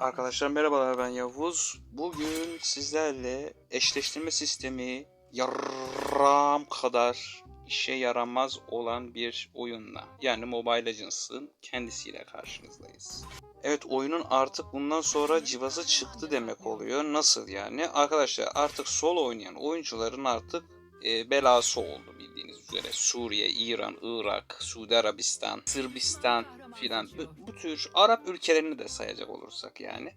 Arkadaşlar merhabalar ben Yavuz. Bugün sizlerle eşleştirme sistemi yarram kadar işe yaramaz olan bir oyunla yani Mobile Legends'ın kendisiyle karşınızdayız. Evet oyunun artık bundan sonra cıvası çıktı demek oluyor. Nasıl yani? Arkadaşlar artık solo oynayan oyuncuların artık e, belası oldu bildiğiniz üzere. Suriye, İran, Irak, Suudi Arabistan, Sırbistan filan bu, bu tür Arap ülkelerini de sayacak olursak yani.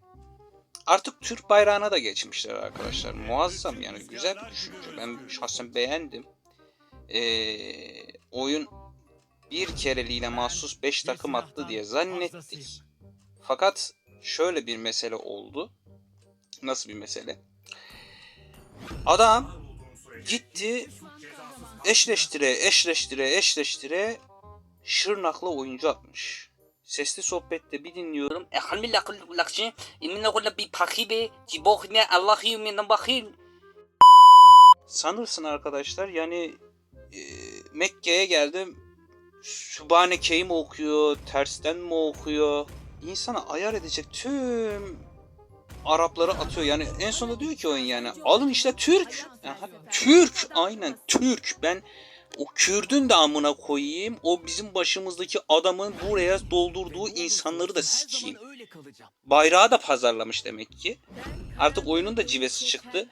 Artık Türk bayrağına da geçmişler arkadaşlar. Muazzam yani güzel bir düşünce. Ben şahsen beğendim. Ee, oyun bir kereliğine mahsus 5 takım attı diye zannettik. Fakat şöyle bir mesele oldu. Nasıl bir mesele? Adam gitti eşleştire eşleştire eşleştire Şırnak'la oyuncu atmış. Sesli sohbette bir dinliyorum. Elhamdülillah kullu lakçı. İminle kullu bir pakibe. Cibohne Allah'ı yuminden bakayım. Sanırsın arkadaşlar yani e, Mekke'ye geldim. Sübhaneke'yi mi okuyor, tersten mi okuyor? İnsana ayar edecek tüm Arapları atıyor. Yani en sonunda diyor ki oyun yani alın işte Türk. Türk aynen Türk. Ben o Kürdün de amına koyayım. O bizim başımızdaki adamın buraya doldurduğu insanları da sikeyim. Bayrağı da pazarlamış demek ki. Artık oyunun da civesi çıktı.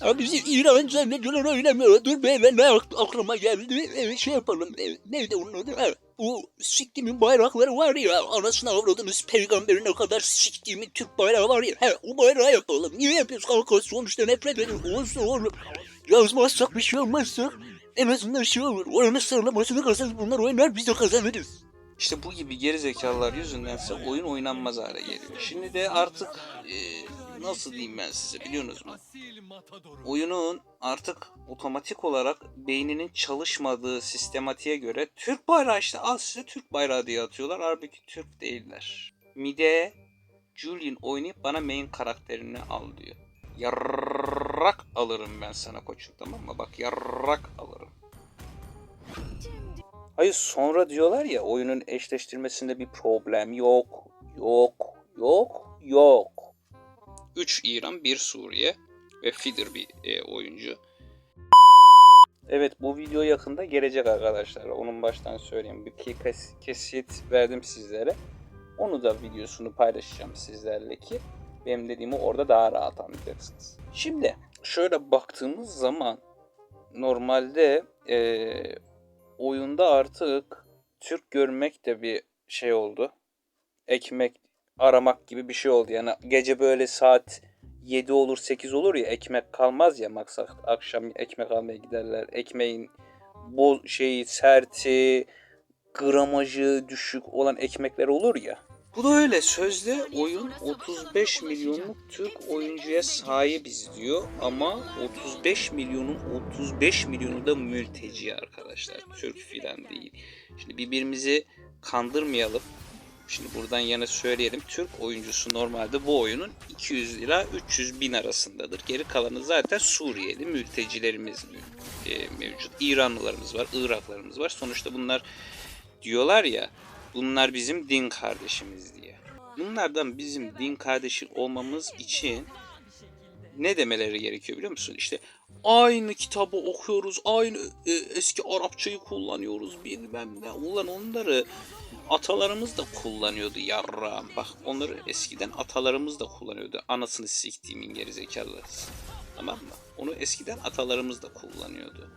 Abi bizim İran zannediyorlar mi? Dur be ben aklıma geldi. Şey yapalım. Neydi onun adı? O siktimin bayrakları var ya. Anasını avradınız peygamberine kadar siktimin Türk bayrağı var ya. He, o bayrağı yapalım. Niye yapıyoruz kanka? Sonuçta nefret ediyoruz. Olsun oğlum. Yazmazsak bir şey olmazsa en azından şey olur. Oranın sıralamasını kazanır. Bunlar oynar biz de kazanırız. İşte bu gibi gerizekalılar yüzündense oyun oynanmaz hale geliyor. Şimdi de artık e, nasıl diyeyim ben size biliyorsunuz mu? Oyunun artık otomatik olarak beyninin çalışmadığı sistematiğe göre Türk bayrağı işte al size Türk bayrağı diye atıyorlar. Halbuki Türk değiller. Mide Julian oynayıp bana main karakterini al diyor. Yarrak alırım ben sana koçum tamam mı? Bak yarrak alırım. Hayır sonra diyorlar ya oyunun eşleştirmesinde bir problem yok. Yok. Yok. Yok. 3 İran, 1 Suriye ve Fidir bir e, oyuncu. Evet bu video yakında gelecek arkadaşlar. Onun baştan söyleyeyim. Bir kes- kesit verdim sizlere. Onu da videosunu paylaşacağım sizlerle ki benim dediğimi orada daha rahat anlayacaksınız. Şimdi şöyle baktığımız zaman normalde eee oyunda artık Türk görmek de bir şey oldu. Ekmek aramak gibi bir şey oldu. Yani gece böyle saat 7 olur 8 olur ya ekmek kalmaz ya maksat akşam ekmek almaya giderler. Ekmeğin bol şeyi serti gramajı düşük olan ekmekler olur ya. Bu da öyle sözde oyun 35 milyonluk Türk oyuncuya sahibiz diyor ama 35 milyonun 35 milyonu da mülteci arkadaşlar. Türk filan değil. Şimdi birbirimizi kandırmayalım. Şimdi buradan yana söyleyelim. Türk oyuncusu normalde bu oyunun 200 lira 300 bin arasındadır. Geri kalanı zaten Suriyeli mültecilerimiz mü- e, mevcut. İranlılarımız var, Iraklarımız var. Sonuçta bunlar diyorlar ya bunlar bizim din kardeşimiz diye. Bunlardan bizim din kardeşi olmamız için ne demeleri gerekiyor biliyor musun? İşte aynı kitabı okuyoruz, aynı e, eski Arapçayı kullanıyoruz bilmem ne. Ulan onları atalarımız da kullanıyordu yarrağım. Bak onları eskiden atalarımız da kullanıyordu. Anasını siktiğimin gerizekalısı. Tamam mı? Onu eskiden atalarımız da kullanıyordu.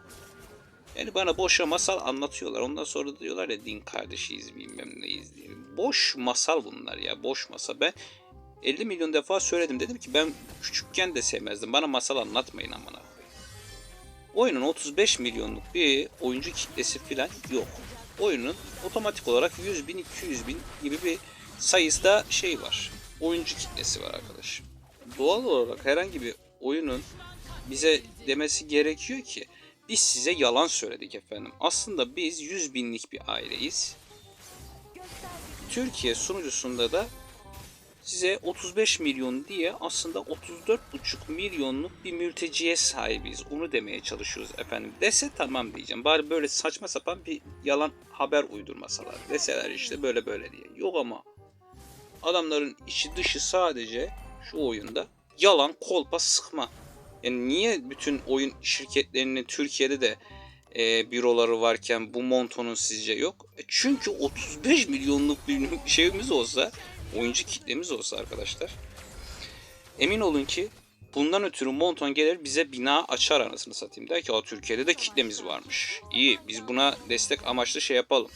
Yani bana boşa masal anlatıyorlar. Ondan sonra diyorlar ya din kardeşiyiz bilmem neyiz diye. Boş masal bunlar ya. Boş masal. Ben 50 milyon defa söyledim. Dedim ki ben küçükken de sevmezdim. Bana masal anlatmayın amına. Oyunun 35 milyonluk bir oyuncu kitlesi falan yok. Oyunun otomatik olarak 100 bin 200 bin gibi bir sayısında şey var. Oyuncu kitlesi var arkadaş. Doğal olarak herhangi bir oyunun bize demesi gerekiyor ki biz size yalan söyledik efendim. Aslında biz 100 binlik bir aileyiz. Türkiye sunucusunda da size 35 milyon diye aslında 34,5 milyonluk bir mülteciye sahibiz. Onu demeye çalışıyoruz efendim. Dese tamam diyeceğim. Bari böyle saçma sapan bir yalan haber uydurmasalar. Deseler işte böyle böyle diye. Yok ama Adamların içi dışı sadece şu oyunda yalan kolpa sıkma. Yani niye bütün oyun şirketlerinin Türkiye'de de e, büroları varken bu Monto'nun sizce yok? E çünkü 35 milyonluk bir şeyimiz olsa, oyuncu kitlemiz olsa arkadaşlar. Emin olun ki bundan ötürü Monton gelir bize bina açar anasını satayım. Der ki "Aa, Türkiye'de de kitlemiz varmış. İyi biz buna destek amaçlı şey yapalım.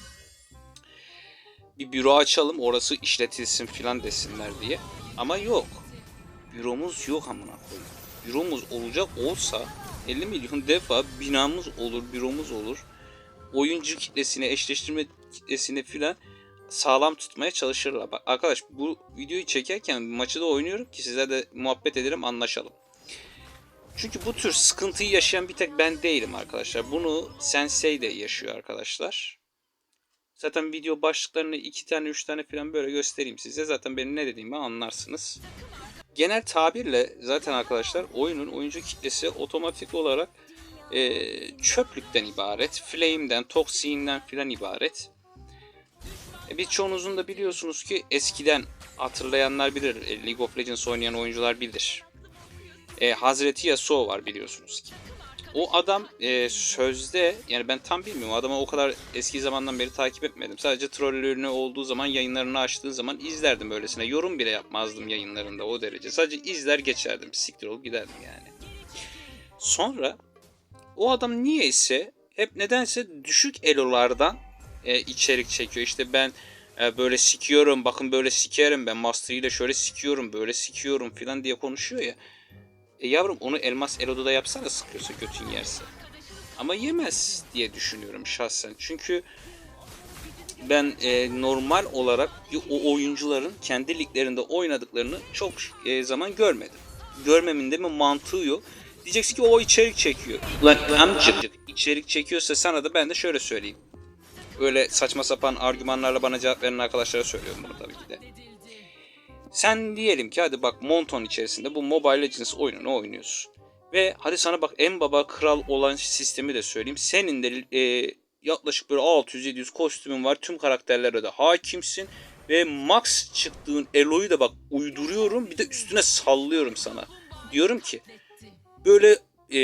Bir büro açalım orası işletilsin filan desinler diye. Ama yok. Büromuz yok amına koyayım. Büromuz olacak olsa 50 milyon defa binamız olur, büromuz olur. Oyuncu kitlesini, eşleştirme kitlesini filan sağlam tutmaya çalışırlar. Bak arkadaş bu videoyu çekerken maçı da oynuyorum ki size de muhabbet edelim anlaşalım. Çünkü bu tür sıkıntıyı yaşayan bir tek ben değilim arkadaşlar. Bunu Sensei de yaşıyor arkadaşlar. Zaten video başlıklarını iki tane üç tane falan böyle göstereyim size. Zaten benim ne dediğimi anlarsınız. Genel tabirle zaten arkadaşlar oyunun oyuncu kitlesi otomatik olarak e, çöplükten ibaret. Flame'den, Toxic'inden filan ibaret. E, birçoğunuzun da biliyorsunuz ki eskiden hatırlayanlar bilir. e, League of Legends oynayan oyuncular bilir. E, Hazreti Yasuo var biliyorsunuz ki. O adam e, sözde yani ben tam bilmiyorum adamı o kadar eski zamandan beri takip etmedim. Sadece trollörünü olduğu zaman yayınlarını açtığı zaman izlerdim böylesine. Yorum bile yapmazdım yayınlarında o derece. Sadece izler geçerdim. Siktir olup giderdim yani. Sonra o adam niyeyse hep nedense düşük elolardan e, içerik çekiyor. İşte ben e, böyle sikiyorum bakın böyle sikerim ben Master ile şöyle sikiyorum böyle sikiyorum filan diye konuşuyor ya. E yavrum onu elmas eloda da yapsana sıkıyorsa götün yerse. Ama yemez diye düşünüyorum şahsen. Çünkü ben e, normal olarak o oyuncuların kendi liglerinde oynadıklarını çok e, zaman görmedim. Görmemin de mi mantığı yok. Diyeceksin ki o içerik çekiyor. Lan amcık içerik çekiyorsa sana da ben de şöyle söyleyeyim. Öyle saçma sapan argümanlarla bana cevap veren arkadaşlara söylüyorum bunu tabii ki de. Sen diyelim ki hadi bak Monton içerisinde bu Mobile Legends oyununu oynuyorsun. Ve hadi sana bak en baba kral olan sistemi de söyleyeyim. Senin de e, yaklaşık böyle 600-700 kostümün var. Tüm karakterlere de hakimsin. Ve max çıktığın Elo'yu da bak uyduruyorum. Bir de üstüne sallıyorum sana. Diyorum ki böyle e,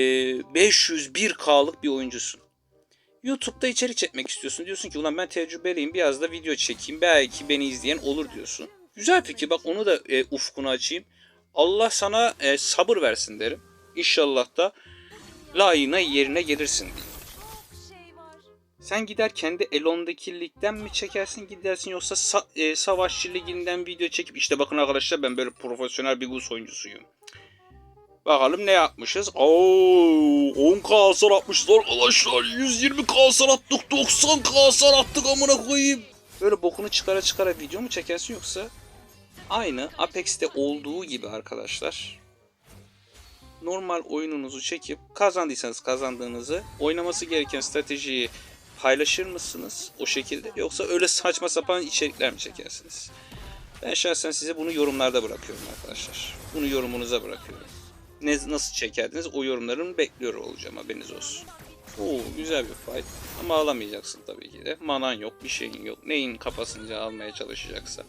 501K'lık bir oyuncusun. YouTube'da içerik çekmek istiyorsun. Diyorsun ki ulan ben tecrübeliyim biraz da video çekeyim. Belki beni izleyen olur diyorsun. Güzel fikir bak onu da e, ufkunu açayım. Allah sana e, sabır versin derim. İnşallah da layığına yerine gelirsin diye. Sen gider kendi Elon'daki ligden mi çekersin gidersin yoksa sa- e, savaşçı liginden video çekip işte bakın arkadaşlar ben böyle profesyonel bir Gus oyuncusuyum. Bakalım ne yapmışız? Oo, 10k hasar atmışız arkadaşlar. 120k hasar attık. 90k hasar attık amına koyayım. Böyle bokunu çıkara çıkara video mu çekersin yoksa aynı Apex'te olduğu gibi arkadaşlar. Normal oyununuzu çekip kazandıysanız kazandığınızı oynaması gereken stratejiyi paylaşır mısınız o şekilde yoksa öyle saçma sapan içerikler mi çekersiniz? Ben şahsen size bunu yorumlarda bırakıyorum arkadaşlar. Bunu yorumunuza bırakıyorum. Ne, nasıl çekerdiniz o yorumlarını bekliyor olacağım haberiniz olsun. Oo güzel bir fight ama alamayacaksın tabii ki de. Manan yok bir şeyin yok. Neyin kafasınca almaya çalışacaksa.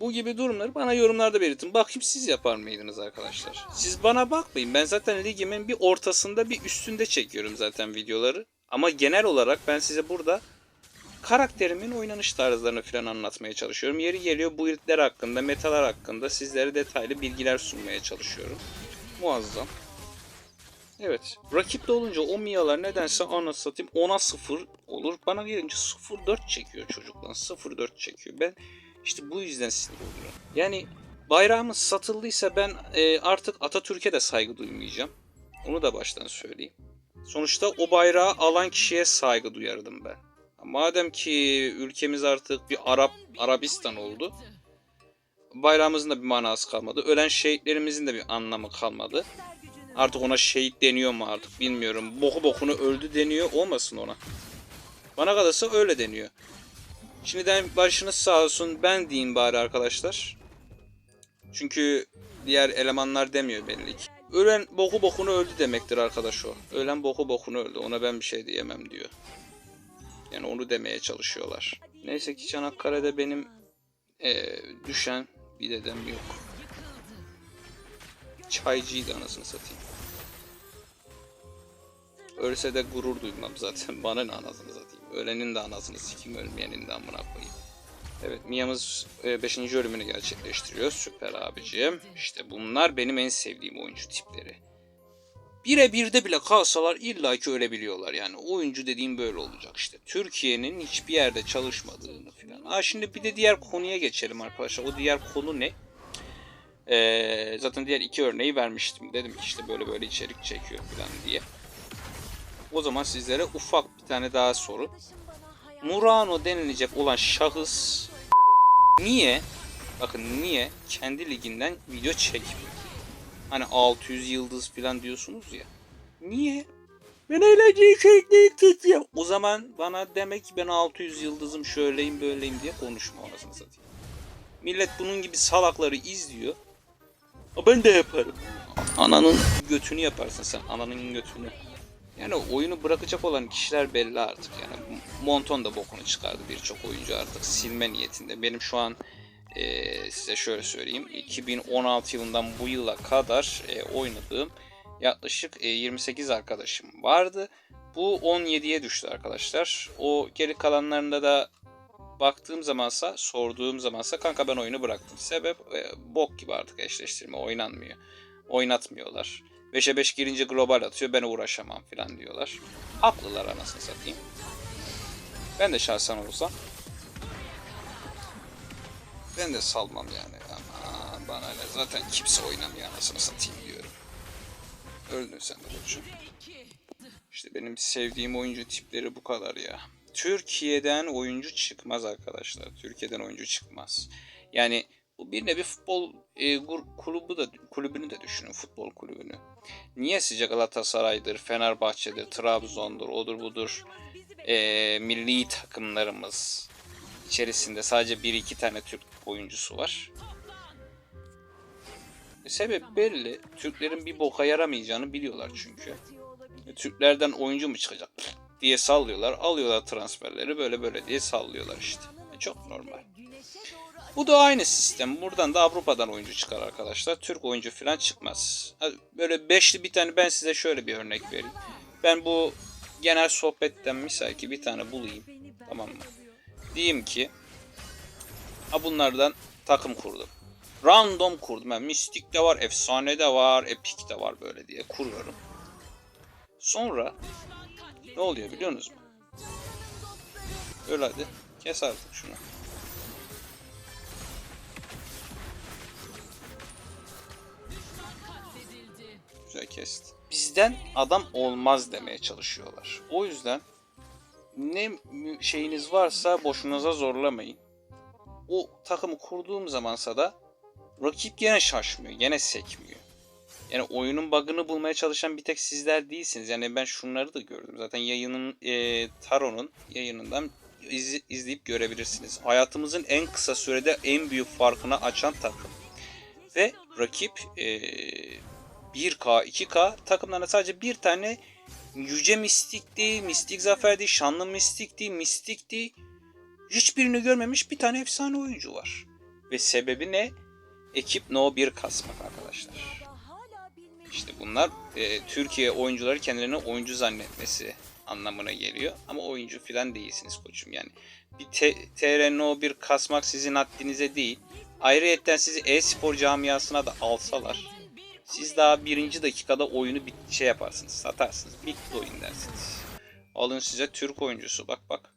Bu gibi durumları bana yorumlarda belirtin. Bakayım siz yapar mıydınız arkadaşlar? Siz bana bakmayın. Ben zaten ligimin bir ortasında bir üstünde çekiyorum zaten videoları. Ama genel olarak ben size burada karakterimin oynanış tarzlarını falan anlatmaya çalışıyorum. Yeri geliyor bu build'ler hakkında, metalar hakkında sizlere detaylı bilgiler sunmaya çalışıyorum. Muazzam. Evet. Rakipte olunca o Mia'lar nedense ana satayım 10'a 0 olur. Bana gelince 0-4 çekiyor çocuklar. 0-4 çekiyor. Ben işte bu yüzden sinir oluyorum. Yani bayrağımız satıldıysa ben e, artık Atatürk'e de saygı duymayacağım. Onu da baştan söyleyeyim. Sonuçta o bayrağı alan kişiye saygı duyardım ben. Madem ki ülkemiz artık bir Arap Arabistan oldu. Bayrağımızın da bir manası kalmadı. Ölen şehitlerimizin de bir anlamı kalmadı. Artık ona şehit deniyor mu artık bilmiyorum. Boku bokunu öldü deniyor olmasın ona. Bana kalırsa öyle deniyor. Şimdiden başınız sağ olsun ben diyeyim bari arkadaşlar. Çünkü diğer elemanlar demiyor belli ki. Ölen boku bokunu öldü demektir arkadaş o. Ölen boku bokunu öldü. Ona ben bir şey diyemem diyor. Yani onu demeye çalışıyorlar. Neyse ki Çanakkale'de benim Ee, düşen bir dedem yok. Çaycıydı anasını satayım. Ölse de gurur duymam zaten. Bana ne anasını satayım. Ölenin de anasını sikeyim, ölmeyenin de amına koyayım. Evet, Mia'mız 5. ölümünü gerçekleştiriyor. Süper abicim. İşte bunlar benim en sevdiğim oyuncu tipleri. Birebirde bile kalsalar illaki ölebiliyorlar. Yani oyuncu dediğim böyle olacak işte. Türkiye'nin hiçbir yerde çalışmadığını filan. Aa şimdi bir de diğer konuya geçelim arkadaşlar. O diğer konu ne? Ee, zaten diğer iki örneği vermiştim. Dedim işte böyle böyle içerik çekiyor filan diye. O zaman sizlere ufak bir tane daha soru. Murano denilecek olan şahıs niye bakın niye kendi liginden video çekmiyor? Hani 600 yıldız falan diyorsunuz ya. Niye? Ben eğlenceyi çektiğim çekiyorum. O zaman bana demek ki ben 600 yıldızım şöyleyim böyleyim diye konuşma anasını satayım. Millet bunun gibi salakları izliyor. "Aa, Ben de yaparım. Ananın götünü yaparsın sen. Ananın götünü. Yani oyunu bırakacak olan kişiler belli artık. Yani Monton da bokunu çıkardı birçok oyuncu artık silme niyetinde. Benim şu an e, size şöyle söyleyeyim. 2016 yılından bu yıla kadar e, oynadığım yaklaşık e, 28 arkadaşım vardı. Bu 17'ye düştü arkadaşlar. O geri kalanlarında da baktığım zamansa, sorduğum zamansa kanka ben oyunu bıraktım. Sebep e, bok gibi artık eşleştirme oynanmıyor. Oynatmıyorlar. 5'e 5 girince global atıyor ben uğraşamam falan diyorlar. Haklılar anasını satayım. Ben de şahsen olsam ben de salmam yani. Ama bana ne zaten kimse oynamıyor anasını satayım diyorum. Öldün sen de koçum. İşte benim sevdiğim oyuncu tipleri bu kadar ya. Türkiye'den oyuncu çıkmaz arkadaşlar. Türkiye'den oyuncu çıkmaz. Yani bu bir nevi futbol e, kulübü de kulübünü de düşünün futbol kulübünü. Niye sizce Galatasaray'dır, Fenerbahçe'dir, Trabzon'dur, odur budur e, milli takımlarımız içerisinde sadece bir iki tane Türk oyuncusu var. E, sebep belli. Türklerin bir boka yaramayacağını biliyorlar çünkü. E, Türklerden oyuncu mu çıkacak diye sallıyorlar. Alıyorlar transferleri böyle böyle diye sallıyorlar işte. E, çok normal. Bu da aynı sistem. Buradan da Avrupa'dan oyuncu çıkar arkadaşlar. Türk oyuncu falan çıkmaz. Böyle beşli bir tane ben size şöyle bir örnek vereyim. Ben bu genel sohbetten misal ki bir tane bulayım. Tamam mı? Diyeyim ki ha bunlardan takım kurdum. Random kurdum. Yani Mystic de var, Efsane de var, Epic de var böyle diye kuruyorum. Sonra ne oluyor biliyor musunuz? Öyle hadi. Kes artık şunu. Güzel kesti. Bizden adam olmaz demeye çalışıyorlar. O yüzden ne şeyiniz varsa boşunuza zorlamayın. O takımı kurduğum zamansa da rakip gene şaşmıyor, gene sekmiyor. Yani oyunun bug'ını bulmaya çalışan bir tek sizler değilsiniz. Yani ben şunları da gördüm. Zaten yayının e, Taro'nun yayınından iz- izleyip görebilirsiniz. Hayatımızın en kısa sürede en büyük farkını açan takım. Ve rakip e, 1K, 2K takımlarına sadece bir tane yüce mistik değil, mistik zafer değil, şanlı mistik değil, mistik değil. Hiçbirini görmemiş bir tane efsane oyuncu var. Ve sebebi ne? Ekip No 1 kasmak arkadaşlar. İşte bunlar e, Türkiye oyuncuları kendilerini oyuncu zannetmesi anlamına geliyor. Ama oyuncu falan değilsiniz koçum yani. Bir TR No 1 kasmak sizin haddinize değil. Ayrıyetten sizi e-spor camiasına da alsalar siz daha birinci dakikada oyunu bir şey yaparsınız, satarsınız. Bitti oyun dersiniz. Alın size Türk oyuncusu. Bak bak.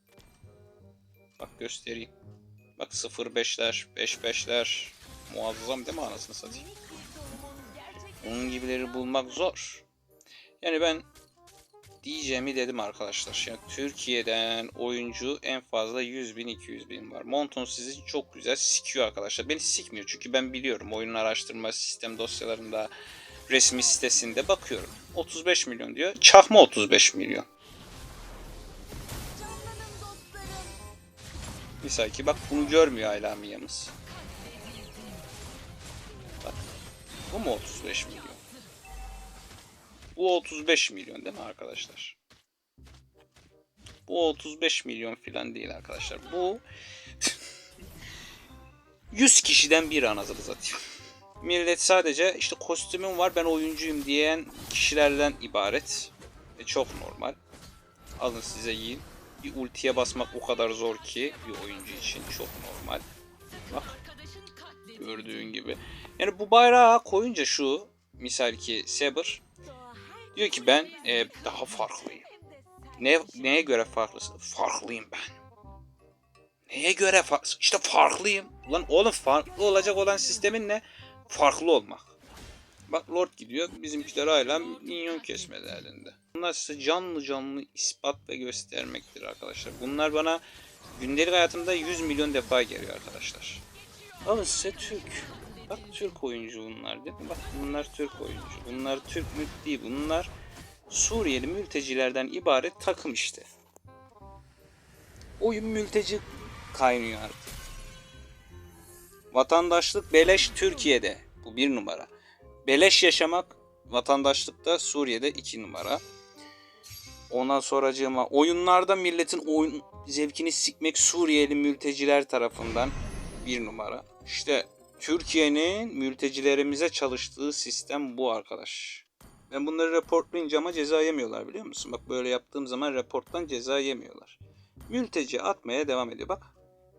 Bak göstereyim. Bak 0-5'ler, 5-5'ler. Muazzam değil mi anasını satayım? Onun gibileri bulmak zor. Yani ben diyeceğimi dedim arkadaşlar. Yani Türkiye'den oyuncu en fazla 100 bin 200 bin var. Monton sizi çok güzel sikiyor arkadaşlar. Beni sikmiyor çünkü ben biliyorum oyunun araştırma sistem dosyalarında resmi sitesinde bakıyorum. 35 milyon diyor. Çakma 35 milyon. Misal ki bak bunu görmüyor hala. Bak. Bu mu 35 milyon? Bu 35 milyon değil mi arkadaşlar? Bu 35 milyon filan değil arkadaşlar. Bu 100 kişiden biri anasını satayım. Millet sadece işte kostümüm var ben oyuncuyum diyen kişilerden ibaret. E çok normal. Alın size yiyin. Bir ultiye basmak o kadar zor ki bir oyuncu için çok normal. Bak gördüğün gibi. Yani bu bayrağı koyunca şu misal ki Saber diyor ki ben e, daha farklıyım. Ne, neye göre farklısın? Farklıyım ben. Neye göre farklı? İşte farklıyım. Ulan oğlum farklı olacak olan sistemin ne? Farklı olmak. Bak Lord gidiyor. Bizimkiler hala minyon kesme derdinde. Bunlar size canlı canlı ispat ve göstermektir arkadaşlar. Bunlar bana gündelik hayatımda 100 milyon defa geliyor arkadaşlar. Alın size Türk. Bak Türk oyuncu bunlar değil mi? Bak bunlar Türk oyuncu. Bunlar Türk mülk. Bunlar Suriyeli mültecilerden ibaret takım işte. Oyun mülteci kaynıyor artık. Vatandaşlık beleş Türkiye'de. Bu bir numara. Beleş yaşamak vatandaşlıkta Suriye'de iki numara. Ondan sonracığıma oyunlarda milletin oyun zevkini sikmek Suriyeli mülteciler tarafından bir numara. İşte Türkiye'nin mültecilerimize çalıştığı sistem bu arkadaş. Ben bunları reportlayınca ama ceza yemiyorlar biliyor musun? Bak böyle yaptığım zaman reporttan ceza yemiyorlar. Mülteci atmaya devam ediyor. Bak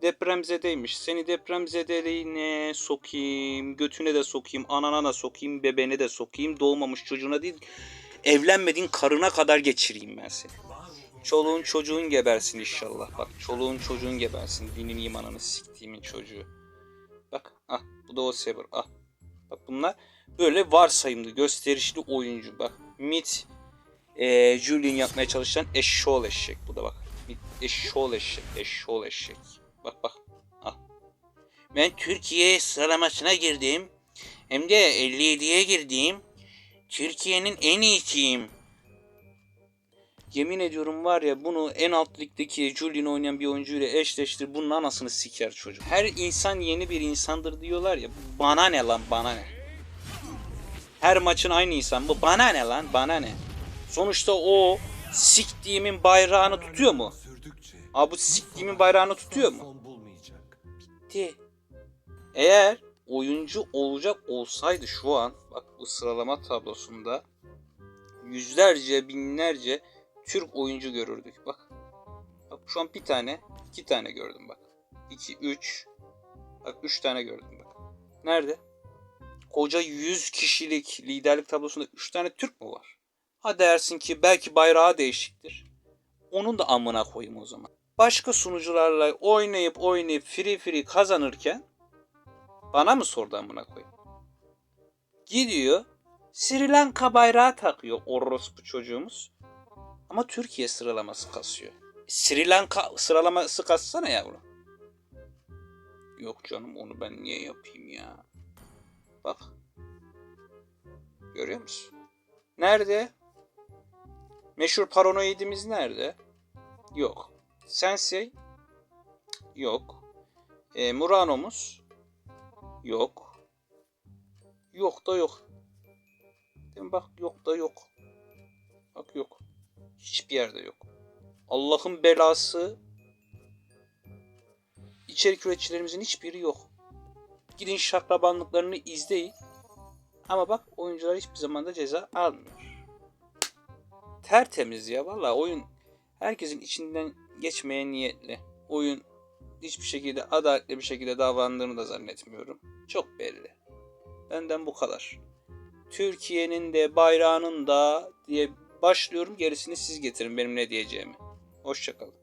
depremzedeymiş. Seni depremzedeliğine sokayım, götüne de sokayım, anana da sokayım, bebeğine de sokayım, doğmamış çocuğuna değil, evlenmediğin karına kadar geçireyim ben seni. Çoluğun çocuğun gebersin inşallah. Bak çoluğun çocuğun gebersin. Dinin imanını siktiğimin çocuğu. Bak ah bu da o Saber ah. Bak bunlar böyle varsayımlı gösterişli oyuncu. Bak Mit eee Julian yapmaya çalışan eşşoğlu eşek. Bu da bak. Mit eşşoğlu eşek. Eşşoğlu eşek. Bak bak. Ah. Ben Türkiye sıralamasına girdim. Hem de 57'ye girdim. Türkiye'nin en iyisiyim. Yemin ediyorum var ya bunu en alt ligdeki Julian oynayan bir oyuncuyla eşleştir. Bunun anasını siker çocuk. Her insan yeni bir insandır diyorlar ya. Bana ne lan bana ne. Her maçın aynı insan bu. Bana ne lan bana ne. Sonuçta o siktiğimin bayrağını tutuyor mu? Abi bu siktiğimin bayrağını tutuyor mu? Bitti. Eğer oyuncu olacak olsaydı şu an bak bu sıralama tablosunda yüzlerce binlerce Türk oyuncu görürdük bak. Bak şu an bir tane iki tane gördüm bak. 2 3 bak 3 tane gördüm bak. Nerede? Koca 100 kişilik liderlik tablosunda 3 tane Türk mü var? Ha dersin ki belki bayrağı değişiktir. Onun da amına koyayım o zaman. Başka sunucularla oynayıp oynayıp free free kazanırken bana mı sordu amına koyayım? Gidiyor Sri Lanka bayrağı takıyor orospu çocuğumuz. Ama Türkiye sıralaması kasıyor. Sri Lanka sıralaması kassana yavrum. Yok canım onu ben niye yapayım ya? Bak. Görüyor musun? Nerede? Meşhur paranoidimiz nerede? Yok. Sensei? Yok. E, Murano'muz? Yok. Yok da yok. Değil mi? Bak yok da yok. Bak yok. Hiçbir yerde yok. Allah'ın belası içerik üreticilerimizin hiçbiri yok. Gidin şaklabanlıklarını izleyin. Ama bak oyuncular hiçbir zaman da ceza almıyor. Tertemiz ya valla oyun herkesin içinden geçmeye niyetli. Oyun hiçbir şekilde adaletli bir şekilde davrandığını da zannetmiyorum. Çok belli. Benden bu kadar. Türkiye'nin de bayrağının da diye başlıyorum. Gerisini siz getirin benim ne diyeceğimi. Hoşçakalın.